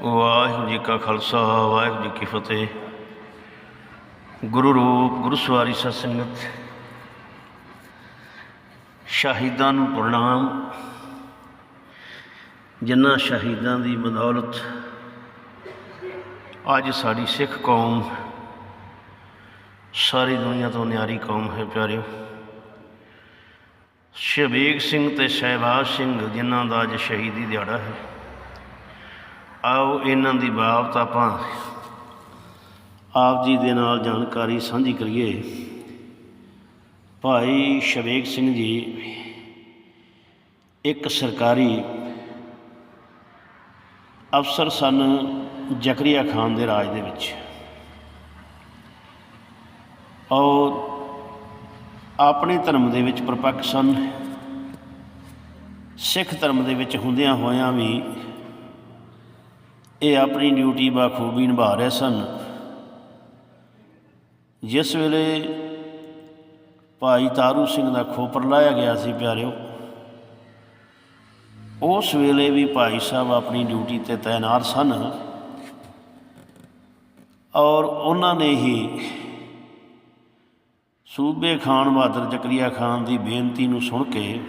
ਵਾਹਿਗੁਰੂ ਜੀ ਕਾ ਖਾਲਸਾ, ਵਾਹਿਗੁਰੂ ਜੀ ਕੀ ਫਤਿਹ। ਗੁਰੂ ਰੂਪ, ਗੁਰੂ ਸਵਾਰੀ ਸਤ ਸੰਗਤ। ਸ਼ਹੀਦਾਂ ਨੂੰ ਪ੍ਰਣਾਮ। ਜਿਨ੍ਹਾਂ ਸ਼ਹੀਦਾਂ ਦੀ ਬਦੌਲਤ ਅੱਜ ਸਾਡੀ ਸਿੱਖ ਕੌਮ, ਸਾਰੀ ਦੁਨੀਆ ਤੋਂ ਨਿਆਰੀ ਕੌਮ ਹੈ ਪਿਆਰਿਓ। ਸ਼ਬੀਕ ਸਿੰਘ ਤੇ ਸ਼ਹਿਬਾਜ਼ ਸਿੰਘ, ਜਿਨ੍ਹਾਂ ਦਾ ਅੱਜ ਸ਼ਹੀਦੀ ਦਿਹਾੜਾ ਹੈ। ਆਓ ਇਹਨਾਂ ਦੀ ਬਾਬਤ ਆਪਾਂ ਆਪ ਜੀ ਦੇ ਨਾਲ ਜਾਣਕਾਰੀ ਸਾਂਝੀ ਕਰੀਏ। ਭਾਈ ਸ਼ਬੀਕ ਸਿੰਘ ਜੀ ਇੱਕ ਸਰਕਾਰੀ ਅਫਸਰ ਸਨ ਜ਼ਕਰੀਆ ਖਾਨ ਦੇ ਰਾਜ ਦੇ ਵਿੱਚ। ਔਰ ਆਪਣੇ ਧਰਮ ਦੇ ਵਿੱਚ ਪ੍ਰਪੱਕ ਸਨ। ਸਿੱਖ ਧਰਮ ਦੇ ਵਿੱਚ ਹੁੰਦਿਆਂ ਹੋਇਆਂ ਵੀ ਇਹ ਆਪਣੀ ਡਿਊਟੀ ਬਾਖੂਬੀ ਨਿਭਾ ਰਹੇ ਸਨ। ਜਿਸ ਵੇਲੇ ਭਾਈ ਤਾਰੂ ਸਿੰਘ ਦਾ ਖੋਪਰ ਲਾਇਆ ਗਿਆ ਸੀ ਪਿਆਰਿਓ, ਉਸ ਵੇਲੇ ਵੀ ਭਾਈ ਸਾਹਿਬ ਆਪਣੀ ਡਿਊਟੀ ਤੇ ਤਾਇਨਾਤ ਸਨ ਔਰ ਉਹਨਾਂ ਨੇ ਹੀ ਸੂਬੇ ਖਾਨ ਬਹਾਦਰ ਜ਼ਕਰੀਆ ਖਾਨ ਦੀ ਬੇਨਤੀ ਨੂੰ ਸੁਣ ਕੇ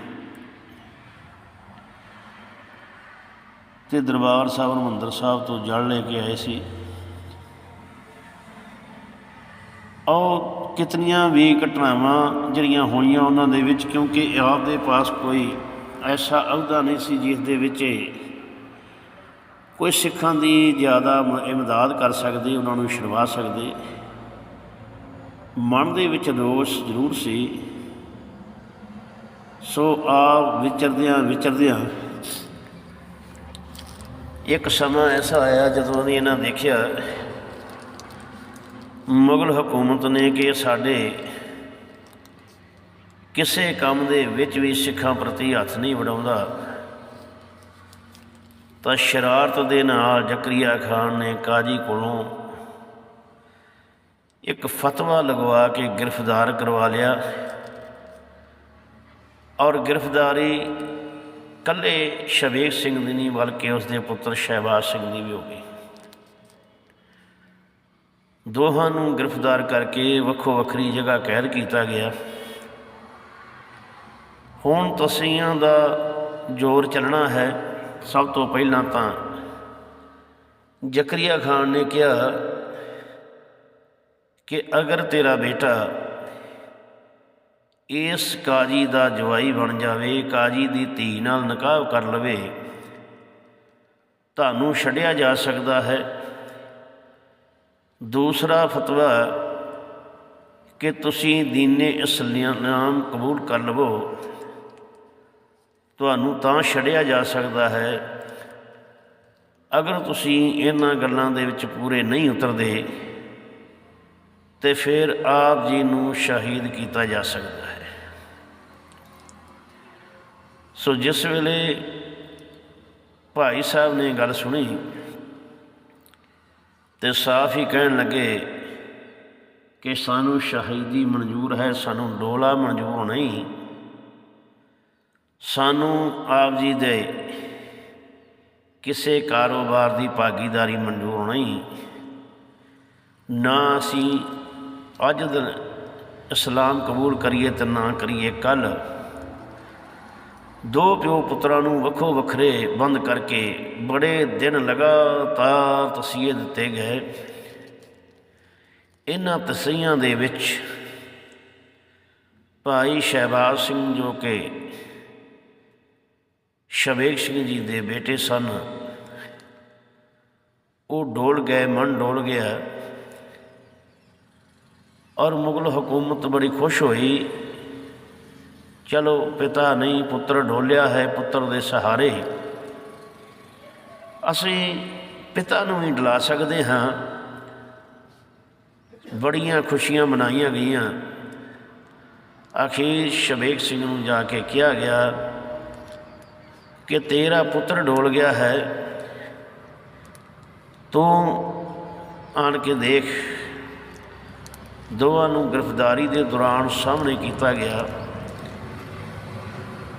ਤੇ ਦਰਬਾਰ ਸਾਹਿਬ ਹਰਿਮੰਦਰ ਸਾਹਿਬ ਤੋਂ ਜਲ ਲੈ ਕੇ ਆਏ ਸੀ। ਔਰ ਕਿਤਨੀਆਂ ਵੀ ਘਟਨਾਵਾਂ ਜਿਹੜੀਆਂ ਹੋਈਆਂ ਉਹਨਾਂ ਦੇ ਵਿੱਚ, ਕਿਉਂਕਿ ਆਪ ਦੇ ਪਾਸ ਕੋਈ ਐਸਾ ਅਹੁਦਾ ਨਹੀਂ ਸੀ ਜਿਸ ਦੇ ਵਿੱਚ ਕੋਈ ਸਿੱਖਾਂ ਦੀ ਜ਼ਿਆਦਾ ਇਮਦਾਦ ਕਰ ਸਕਦੇ, ਉਹਨਾਂ ਨੂੰ ਛੁਡਵਾ ਸਕਦੇ। ਮਨ ਦੇ ਵਿੱਚ ਰੋਸ ਜ਼ਰੂਰ ਸੀ। ਸੋ ਆਪ ਵਿਚਰਦਿਆਂ ਵਿਚਰਦਿਆਂ ਇੱਕ ਸਮਾਂ ਐਸਾ ਆਇਆ ਜਦੋਂ ਦੀ ਇਹਨਾਂ ਦੇਖਿਆ ਮੁਗਲ ਹਕੂਮਤ ਨੇ ਕਿ ਸਾਡੇ ਕਿਸੇ ਕੰਮ ਦੇ ਵਿੱਚ ਵੀ ਸਿੱਖਾਂ ਪ੍ਰਤੀ ਹੱਥ ਨਹੀਂ ਵਡਾਉਂਦਾ। ਤਾਂ ਸ਼ਰਾਰਤ ਦੇ ਨਾਲ ਜ਼ਕਰੀਆ ਖਾਨ ਨੇ ਕਾਜੀ ਕੋਲੋਂ ਇੱਕ ਫਤਵਾ ਲਗਵਾ ਕੇ ਗ੍ਰਿਫਤਾਰ ਕਰਵਾ ਲਿਆ। ਔਰ ਗ੍ਰਿਫਤਾਰੀ ਕੱਲੇ ਸ਼ਬੀਕ ਸਿੰਘ ਦੀ ਨਹੀਂ, ਬਲਕਿ ਉਸ ਦੇ ਪੁੱਤਰ ਸ਼ਹਿਬਾਜ਼ ਸਿੰਘ ਦੀ ਵੀ ਹੋ ਗਈ। ਦੋਹਾਂ ਨੂੰ ਗ੍ਰਿਫਤਾਰ ਕਰਕੇ ਵੱਖੋ ਵੱਖਰੀ ਜਗ੍ਹਾ ਕੈਦ ਕੀਤਾ ਗਿਆ। ਹੁਣ ਤਸੀਆਂ ਦਾ ਜ਼ੋਰ ਚੱਲਣਾ ਹੈ, ਸਭ ਤੋਂ ਪਹਿਲਾਂ ਤਾਂ ਜ਼ਕਰੀਆ ਖਾਨ ਨੇ ਕਿਹਾ ਕਿ ਅਗਰ ਤੇਰਾ ਬੇਟਾ ਇਸ ਕਾਜੀ ਦਾ ਜਵਾਈ ਬਣ ਜਾਵੇ, ਕਾਜੀ ਦੀ ਧੀ ਨਾਲ ਨਿਕਾਹ ਕਰ ਲਵੇ, ਤੁਹਾਨੂੰ ਛੱਡਿਆ ਜਾ ਸਕਦਾ ਹੈ। ਦੂਸਰਾ ਫਤਵਾ, ਕਿ ਤੁਸੀਂ ਦੀਨੇ ਇਸਲਾਮ ਕਬੂਲ ਕਰ ਲਵੋ। ਤੁਹਾਨੂੰ ਤਾਂ ਛੱਡਿਆ ਜਾ ਸਕਦਾ ਹੈ। ਅਗਰ ਤੁਸੀਂ ਇਹਨਾਂ ਗੱਲਾਂ ਦੇ ਵਿੱਚ ਪੂਰੇ ਨਹੀਂ ਉਤਰਦੇ, ਤੇ ਫਿਰ ਆਪ ਜੀ ਨੂੰ ਸ਼ਹੀਦ ਕੀਤਾ ਜਾ ਸਕਦਾ ਹੈ। ਸੋ ਜਿਸ ਵੇਲੇ ਭਾਈ ਸਾਹਿਬ ਨੇ ਗੱਲ ਸੁਣੀ ਤੇ ਸਾਫ਼ ਹੀ ਕਹਿਣ ਲੱਗੇ ਕਿ ਸਾਨੂੰ ਸ਼ਹੀਦੀ ਮਨਜ਼ੂਰ ਹੈ, ਸਾਨੂੰ ਡੋਲਾ ਮਨਜ਼ੂਰ ਨਹੀਂ ਸਾਨੂੰ ਆਪ ਜੀ ਦੇ ਕਿਸੇ ਕਾਰੋਬਾਰ ਦੀ ਭਾਗੀਦਾਰੀ ਮਨਜ਼ੂਰ ਨਹੀਂ ਨਾ ਅਸੀਂ ਅੱਜ ਦਿਨ ਇਸਲਾਮ ਕਬੂਲ ਕਰੀਏ ਤੇ ਨਾ ਕਰੀਏ ਕੱਲ ਦੋ ਪਿਓ ਪੁੱਤਰਾਂ ਨੂੰ ਵੱਖੋ ਵੱਖਰੇ ਬੰਦ ਕਰਕੇ ਬੜੇ ਦਿਨ ਲਗਾਤਾਰ ਤਸੀਹੇ ਦਿੱਤੇ ਗਏ। ਇਹਨਾਂ ਤਸੀਹਾਂ ਦੇ ਵਿੱਚ ਭਾਈ ਸ਼ਹਿਬਾਜ਼ ਸਿੰਘ ਜੋ ਕਿ ਸ਼ਬੀਕ ਸਿੰਘ ਜੀ ਦੇ ਬੇਟੇ ਸਨ, ਉਹ ਡੋਲ ਗਏ, ਮਨ ਡੋਲ ਗਿਆ ਔਰ ਮੁਗਲ ਹਕੂਮਤ ਬੜੀ ਖੁਸ਼ ਹੋਈ। ਚਲੋ ਪਿਤਾ ਨਹੀਂ, ਪੁੱਤਰ ਢੋਲਿਆ ਹੈ, ਪੁੱਤਰ ਦੇ ਸਹਾਰੇ ਅਸੀਂ ਪਿਤਾ ਨੂੰ ਵੀ ਡਲਾ ਸਕਦੇ ਹਾਂ। ਬੜੀਆਂ ਖੁਸ਼ੀਆਂ ਮਨਾਈਆਂ ਗਈਆਂ। ਅਖੀਰ ਸ਼ਬੇਕ ਸਿੰਘ ਨੂੰ ਜਾ ਕੇ ਕਿਹਾ ਗਿਆ ਕਿ ਤੇਰਾ ਪੁੱਤਰ ਢੋਲ ਗਿਆ ਹੈ। ਤੂੰ ਆਣ ਕੇ ਦੇਖ, ਦੋਵਾਂ ਨੂੰ ਗ੍ਰਿਫਤਾਰੀ ਦੇ ਦੌਰਾਨ ਸਾਹਮਣੇ ਕੀਤਾ ਗਿਆ।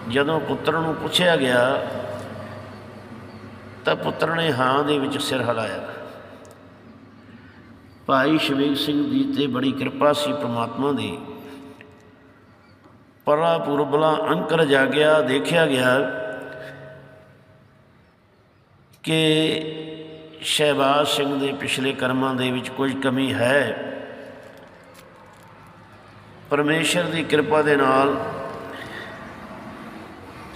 ਜਦੋਂ ਪੁੱਤਰ ਨੂੰ ਪੁੱਛਿਆ ਗਿਆ, ਤਾਂ ਪੁੱਤਰ ਨੇ ਹਾਂ ਦੇ ਵਿੱਚ ਸਿਰ ਹਿਲਾਇਆ। ਭਾਈ ਸ਼ਵੇਕ ਸਿੰਘ ਜੀ ਤੇ ਬੜੀ ਕਿਰਪਾ ਸੀ ਪ੍ਰਮਾਤਮਾ ਦੀ। ਪਰਾ ਪੁਰਬਲਾ ਅੰਕਰ ਜਾਗਿਆ, ਦੇਖਿਆ ਗਿਆ ਕਿ ਸ਼ਹਿਬਾਜ਼ ਸਿੰਘ ਦੇ ਪਿਛਲੇ ਕਰਮਾਂ ਦੇ ਵਿੱਚ ਕੁਝ ਕਮੀ ਹੈ। ਪਰਮੇਸ਼ਰ ਦੀ ਕਿਰਪਾ ਦੇ ਨਾਲ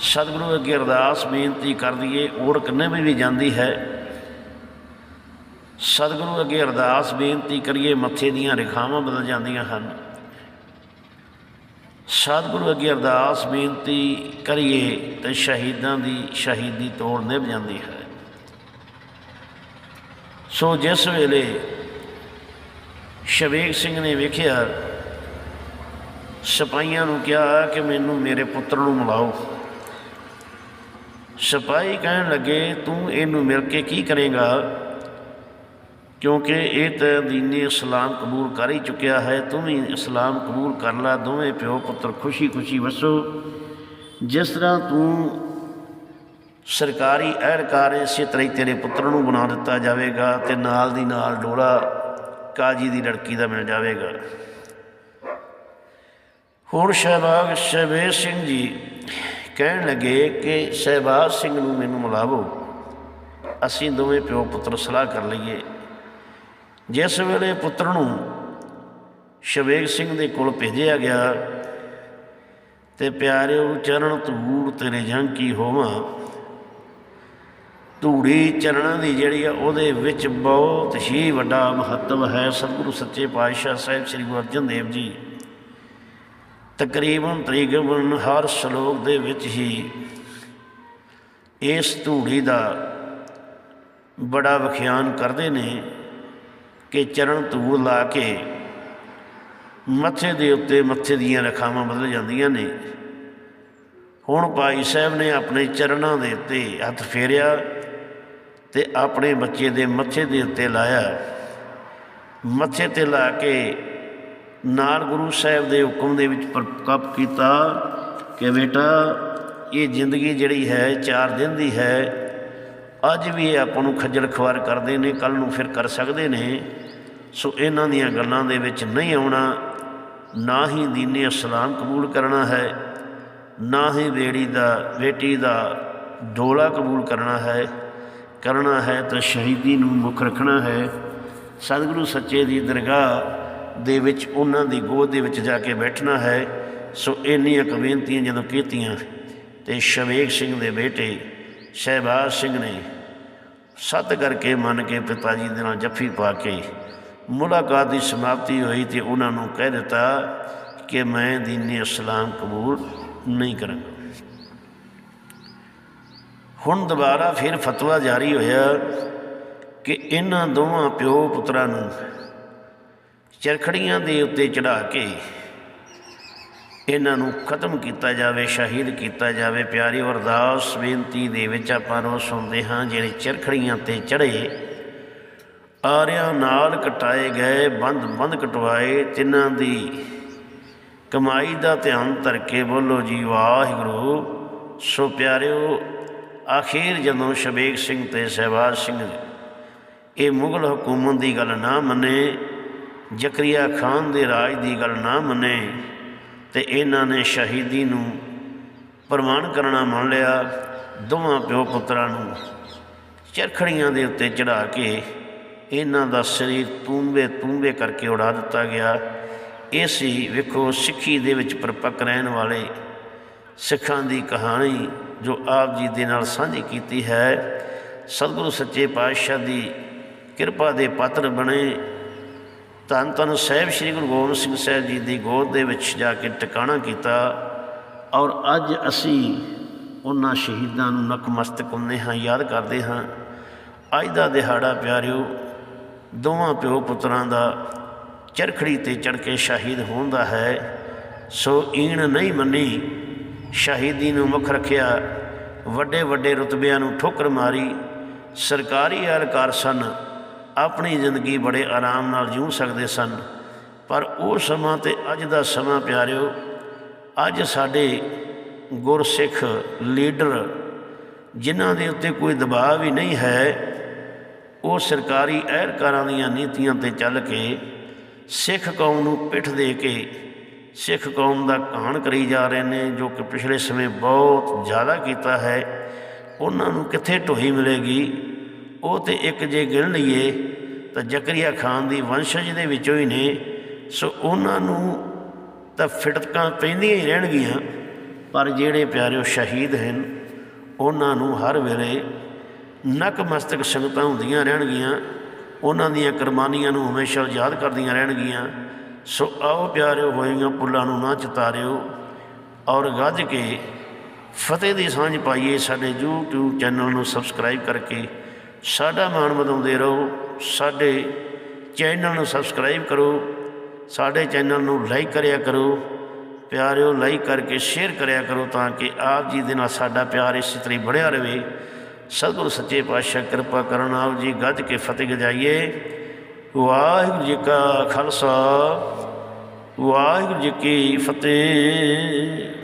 ਸਤਿਗੁਰੂ ਅੱਗੇ ਅਰਦਾਸ ਬੇਨਤੀ ਕਰ ਦਈਏ ਓੜ ਕੰਨੇ ਵੀ ਵੀ ਜਾਂਦੀ ਹੈ। ਸਤਿਗੁਰੂ ਅੱਗੇ ਅਰਦਾਸ ਬੇਨਤੀ ਕਰੀਏ, ਮੱਥੇ ਦੀਆਂ ਰੇਖਾਵਾਂ ਬਦਲ ਜਾਂਦੀਆਂ ਹਨ। ਸਤਿਗੁਰੂ ਅੱਗੇ ਅਰਦਾਸ ਬੇਨਤੀ ਕਰੀਏ ਤੇ ਸ਼ਹੀਦਾਂ ਦੀ ਸ਼ਹੀਦੀ ਤੋੜ ਨਿਭ ਜਾਂਦੀ ਹੈ। ਸੋ ਜਿਸ ਵੇਲੇ ਸ਼ਵੇਕ ਸਿੰਘ ਨੇ ਵੇਖਿਆ, ਸਿਪਾਹੀਆਂ ਨੂੰ ਕਿਹਾ ਕਿ ਮੈਨੂੰ ਮੇਰੇ ਪੁੱਤਰ ਨੂੰ ਮਿਲਾਓ। ਸਿਪਾਹੀ ਕਹਿਣ ਲੱਗੇ, ਤੂੰ ਇਹਨੂੰ ਮਿਲ ਕੇ ਕੀ ਕਰੇਗਾ? ਕਿਉਂਕਿ ਇਹ ਤਾਂ ਦੀਨੇ ਇਸਲਾਮ ਕਬੂਲ ਕਰ ਹੀ ਚੁੱਕਿਆ ਹੈ, ਤੂੰ ਵੀ ਇਸਲਾਮ ਕਬੂਲ ਕਰ ਲੈ, ਦੋਵੇਂ ਪਿਓ ਪੁੱਤਰ ਖੁਸ਼ੀ-ਖੁਸ਼ੀ ਵਸੋ। ਜਿਸ ਤਰ੍ਹਾਂ ਤੂੰ ਸਰਕਾਰੀ ਅਹਿਲਕਾਰ ਇਸੇ ਤਰ੍ਹਾਂ ਹੀ ਤੇਰੇ ਪੁੱਤਰ ਨੂੰ ਬਣਾ ਦਿੱਤਾ ਜਾਵੇਗਾ ਤੇ ਨਾਲ ਦੀ ਨਾਲ ਡੋਲਾ ਕਾਜੀ ਦੀ ਲੜਕੀ ਦਾ ਮਿਲ ਜਾਵੇਗਾ। ਹੋਰ ਸ਼ਹਿਬਾਗ ਸ਼ਹਿਬੇਜ ਸਿੰਘ ਜੀ ਕਹਿਣ ਲੱਗੇ ਕਿ ਸ਼ਹਿਬਾਜ਼ ਸਿੰਘ ਨੂੰ ਮੈਨੂੰ ਮਿਲਾਵੋ। ਅਸੀਂ ਦੋਵੇਂ ਪਿਓ ਪੁੱਤਰ ਸਲਾਹ ਕਰ ਲਈਏ। ਜਿਸ ਵੇਲੇ ਪੁੱਤਰ ਨੂੰ ਸ਼ਵੇਕ ਸਿੰਘ ਦੇ ਕੋਲ ਭੇਜਿਆ ਗਿਆ ਤੇ ਪਿਆਰਿਓ ਚਰਨ ਧੂੜ ਤੇਰੇ ਜੰਗ ਕੀ ਹੋਵਾਂ। ਧੂੜੀ ਚਰਨਾਂ ਦੀ ਜਿਹੜੀ ਆ ਉਹਦੇ ਵਿੱਚ ਬਹੁਤ ਹੀ ਵੱਡਾ ਮਹੱਤਵ ਹੈ। ਸਤਿਗੁਰੂ ਸੱਚੇ ਪਾਤਸ਼ਾਹ ਸਾਹਿਬ ਸ੍ਰੀ ਗੁਰੂ ਅਰਜਨ ਦੇਵ ਜੀ। ਤਕਰੀਬਨ ਤਕਰੀਬਨ ਹਰ ਸ਼ਲੋਕ ਦੇ ਵਿੱਚ ਹੀ ਇਸ ਧੂੜੀ ਦਾ ਬੜਾ ਵਿਖਿਆਨ ਕਰਦੇ ਨੇ ਕਿ ਚਰਨ ਧੂੜ ਲਾ ਕੇ ਮੱਥੇ ਦੇ ਉੱਤੇ ਮੱਥੇ ਦੀਆਂ ਰਖਾਵਾਂ ਬਦਲ ਜਾਂਦੀਆਂ ਨੇ। ਹੁਣ ਭਾਈ ਸਾਹਿਬ ਨੇ ਆਪਣੇ ਚਰਨਾਂ ਦੇ ਉੱਤੇ ਹੱਥ ਫੇਰਿਆ ਤੇ ਆਪਣੇ ਬੱਚੇ ਦੇ ਮੱਥੇ ਦੇ ਉੱਤੇ ਲਾਇਆ। ਮੱਥੇ ਤੇ ਲਾ ਕੇ ਨਾਲ ਗੁਰੂ ਸਾਹਿਬ ਦੇ ਹੁਕਮ ਦੇ ਵਿੱਚ ਪ੍ਰਕਪ ਕੀਤਾ ਕਿ ਬੇਟਾ, ਇਹ ਜ਼ਿੰਦਗੀ ਜਿਹੜੀ ਹੈ 4 ਦਿਨ ਦੀ ਹੈ, ਅੱਜ ਵੀ ਇਹ ਆਪਾਂ ਨੂੰ ਖੱਜਲ ਖਵਾਰ ਕਰਦੇ ਨੇ ਕੱਲ ਨੂੰ ਫਿਰ ਕਰ ਸਕਦੇ ਨੇ। ਸੋ ਇਹਨਾਂ ਦੀਆਂ ਗੱਲਾਂ ਦੇ ਵਿੱਚ ਨਹੀਂ ਆਉਣਾ, ਨਾ ਹੀ ਦੀਨੇ ਇਸਲਾਮ ਕਬੂਲ ਕਰਨਾ ਹੈ, ਨਾ ਹੀ ਬੇੜੀ ਦਾ, ਬੇਟੀ ਦਾ ਡੋਲਾ ਕਬੂਲ ਕਰਨਾ ਹੈ ਕਰਨਾ ਹੈ ਤਾਂ ਸ਼ਹੀਦੀ ਨੂੰ ਮੁੱਖ ਰੱਖਣਾ ਹੈ। ਸਤਿਗੁਰੂ ਸੱਚੇ ਦੀ ਦਰਗਾਹ ਦੇ ਵਿੱਚ, ਉਹਨਾਂ ਦੀ ਗੋਦ ਦੇ ਵਿੱਚ ਜਾ ਕੇ ਬੈਠਣਾ ਹੈ। ਸੋ ਇੰਨੀਆਂ ਕਬੇਨਤੀਆਂ ਜਦੋਂ ਕੀਤੀਆਂ, ਤੇ ਸ਼ਵੇਕ ਸਿੰਘ ਦੇ ਬੇਟੇ ਸ਼ਹਿਬਾਜ਼ ਸਿੰਘ ਨੇ ਸੱਤ ਕਰਕੇ ਮੰਨ ਕੇ ਪਿਤਾ ਜੀ ਦੇ ਨਾਲ ਜੱਫੀ ਪਾ ਕੇ ਮੁਲਾਕਾਤ ਦੀ ਸਮਾਪਤੀ ਹੋਈ ਤੇ ਉਹਨਾਂ ਨੂੰ ਕਹਿ ਦਿੱਤਾ ਕਿ ਮੈਂ ਦੀਨੇ ਇਸਲਾਮ ਕਬੂਲ ਨਹੀਂ ਕਰਾਂਗਾ। ਹੁਣ ਦੁਬਾਰਾ ਫਿਰ ਫਤਵਾ ਜਾਰੀ ਹੋਇਆ ਕਿ ਇਹਨਾਂ ਦੋਵਾਂ ਪਿਓ ਪੁੱਤਰਾਂ ਨੂੰ ਚਰਖੜੀਆਂ ਦੇ ਉੱਤੇ ਚੜਾ ਕੇ ਇਹਨਾਂ ਨੂੰ ਖਤਮ ਕੀਤਾ ਜਾਵੇ, ਸ਼ਹੀਦ ਕੀਤਾ ਜਾਵੇ। ਪਿਆਰੀ ਅਰਦਾਸ ਬੇਨਤੀ ਦੇ ਵਿੱਚ ਆਪਾਂ ਨੂੰ ਸੁਣਦੇ ਹਾਂ, ਜਿਹੜੇ ਚਰਖੜੀਆਂ ਤੇ ਚੜੇ, ਆਰਿਆਂ ਨਾਲ ਕਟਾਏ ਗਏ ਬੰਦ ਬੰਦ ਕਟਵਾਏ, ਤਿੰਨਾਂ ਦੀ ਕਮਾਈ ਦਾ ਧਿਆਨ ਧਰ ਕੇ ਬੋਲੋ ਜੀ, ਵਾਹਿਗੁਰੂ। ਸੋ ਪਿਆਰਿਓ, ਆਖਿਰ ਜਦੋਂ ਸ਼ਬੇਕ ਸਿੰਘ ਤੇ ਸਹਿਬਾਜ਼ ਸਿੰਘ ਇਹ ਮੁਗਲ ਹਕੂਮਤ ਦੀ ਗੱਲ ਨਾ ਮੰਨੇ ਜ਼ਕਰੀਆ ਖਾਨ ਦੇ ਰਾਜ ਦੀ ਗੱਲ ਨਾ ਮੰਨੇ ਤੇ ਇਹਨਾਂ ਨੇ ਸ਼ਹੀਦੀ ਨੂੰ ਪ੍ਰਮਾਣ ਕਰਨਾ ਮੰਨ ਲਿਆ, ਦੋਵਾਂ ਪਿਓ ਪੁੱਤਰਾਂ ਨੂੰ ਚਰਖੜੀਆਂ ਦੇ ਉੱਤੇ ਚੜਾ ਕੇ ਇਹਨਾਂ ਦਾ ਸਰੀਰ ਤੂੰਬੇ ਤੂੰਬੇ ਕਰਕੇ ਉਡਾ ਦਿੱਤਾ ਗਿਆ। ਇਹ ਸੀ ਵੇਖੋ ਸਿੱਖੀ ਦੇ ਵਿੱਚ ਪਰਪੱਕ ਰਹਿਣ ਵਾਲੇ ਸਿੱਖਾਂ ਦੀ ਕਹਾਣੀ ਜੋ ਆਪ ਜੀ ਦੇ ਨਾਲ ਸਾਂਝੀ ਕੀਤੀ ਹੈ। ਸਤਿਗੁਰੂ ਸੱਚੇ ਪਾਤਸ਼ਾਹ ਦੀ ਕਿਰਪਾ ਦੇ ਪਾਤਰ ਬਣੇ ਧੰਨ ਧੰਨ ਸਾਹਿਬ ਸ੍ਰੀ ਗੁਰੂ ਗੋਬਿੰਦ ਸਿੰਘ ਸਾਹਿਬ ਜੀ ਦੀ ਗੋਦ ਦੇ ਵਿੱਚ ਜਾ ਕੇ ਟਿਕਾਣਾ ਕੀਤਾ ਔਰ ਅੱਜ ਅਸੀਂ ਉਹਨਾਂ ਸ਼ਹੀਦਾਂ ਨੂੰ ਨਕਮਸਤਕ ਹੁੰਦੇ ਹਾਂ, ਯਾਦ ਕਰਦੇ ਹਾਂ। ਅੱਜ ਦਾ ਦਿਹਾੜਾ ਪਿਆਰਿਓ, ਦੋਵਾਂ ਪਿਓ ਪੁੱਤਰਾਂ ਦਾ ਚਰਖੜੀ ਤੇ ਚੜ ਕੇ ਸ਼ਹੀਦ ਹੋਣ ਦਾ ਹੈ। ਸੋ ਈਣ ਨਹੀਂ ਮੰਨੀ, ਸ਼ਹੀਦੀ ਨੂੰ ਮੁੱਖ ਰੱਖਿਆ ਵੱਡੇ ਵੱਡੇ ਰੁਤਬਿਆਂ ਨੂੰ ਠੋਕਰ ਮਾਰੀ, ਸਰਕਾਰੀ ਅਹਲਕਾਰ ਸਨ। ਆਪਣੀ ਜ਼ਿੰਦਗੀ ਬੜੇ ਆਰਾਮ ਨਾਲ ਜੀਉ ਸਕਦੇ ਸਨ। ਪਰ ਉਹ ਸਮਾਂ ਤੇ ਅੱਜ ਦਾ ਸਮਾਂ ਪਿਆਰਿਓ, ਅੱਜ ਸਾਡੇ ਗੁਰਸਿੱਖ ਲੀਡਰ ਜਿਨ੍ਹਾਂ ਦੇ ਉੱਤੇ ਕੋਈ ਦਬਾਅ ਵੀ ਨਹੀਂ ਹੈ, ਉਹ ਸਰਕਾਰੀ ਅਹਿਲਕਾਰਾਂ ਦੀਆਂ ਨੀਤੀਆਂ ਤੇ ਚੱਲ ਕੇ ਸਿੱਖ ਕੌਮ ਨੂੰ ਪਿੱਠ ਦੇ ਕੇ ਸਿੱਖ ਕੌਮ ਦਾ ਘਾਣ ਕਰੀ ਜਾ ਰਹੇ ਨੇ, ਜੋ ਕਿ ਪਿਛਲੇ ਸਮੇਂ ਬਹੁਤ ਜ਼ਿਆਦਾ ਕੀਤਾ ਹੈ। ਉਹਨਾਂ ਨੂੰ ਕਿੱਥੇ ਢੋਈ ਮਿਲੇਗੀ? ਉਹ ਤੇ ਇੱਕ ਜੇ ਗਿਣ ਲਈਏ ਤਾਂ ਜ਼ਕਰੀਆ ਖਾਨ ਦੀ ਵੰਸ਼ਜ ਦੇ ਵਿੱਚੋਂ ਹੀ ਨੇ, ਸੋ ਉਹਨਾਂ ਨੂੰ ਤਾਂ ਫਿਟਕਾਂ ਪੈਂਦੀਆਂ ਹੀ ਰਹਿਣਗੀਆਂ, ਪਰ ਜਿਹੜੇ ਪਿਆਰਿਓ ਸ਼ਹੀਦ ਹਨ, ਉਹਨਾਂ ਨੂੰ ਹਰ ਵੇਲੇ ਨਕਮਸਤਕ ਸੰਗਤਾਂ ਹੁੰਦੀਆਂ ਰਹਿਣਗੀਆਂ, ਉਹਨਾਂ ਦੀਆਂ ਕੁਰਬਾਨੀਆਂ ਨੂੰ ਹਮੇਸ਼ਾ ਯਾਦ ਕਰਦੀਆਂ ਰਹਿਣਗੀਆਂ, ਸੋ ਆਓ ਪਿਆਰਿਓ ਹੋਈਆਂ ਪੁੱਲਾਂ ਨੂੰ ਨਾ ਚਤਾਰਿਓ ਔਰ ਗੱਜ ਕੇ ਫਤਿਹ ਦੀ ਸਾਂਝ ਪਾਈਏ ਸਾਡੇ YouTube ਚੈਨਲ ਨੂੰ ਸਬਸਕ੍ਰਾਈਬ ਕਰਕੇ ਸਾਡਾ ਮਾਣ ਵਧਾਉਂਦੇ ਰਹੋ, ਸਾਡੇ ਚੈਨਲ ਨੂੰ ਸਬਸਕ੍ਰਾਈਬ ਕਰੋ, ਸਾਡੇ ਚੈਨਲ ਨੂੰ ਲਾਈਕ ਕਰਿਆ ਕਰੋ, ਪਿਆਰਿਓ ਲਾਈਕ ਕਰਕੇ ਸ਼ੇਅਰ ਕਰਿਆ ਕਰੋ ਤਾਂ ਕਿ ਆਪ ਜੀ ਦੇ ਨਾਲ ਸਾਡਾ ਪਿਆਰ ਇਸੇ ਤਰ੍ਹਾਂ ਹੀ ਬਣਿਆ ਰਹੇ। ਸਤਿਗੁਰ ਸੱਚੇ ਪਾਤਸ਼ਾਹ ਕਿਰਪਾ ਕਰਨ ਆਪ ਜੀ ਗੱਜ ਕੇ ਫਤਿਹ ਗਜਾਈਏ। ਵਾਹਿਗੁਰੂ ਜੀ ਕਾ ਖਾਲਸਾ, ਵਾਹਿਗੁਰੂ ਜੀ ਕੀ ਫਤਿਹ।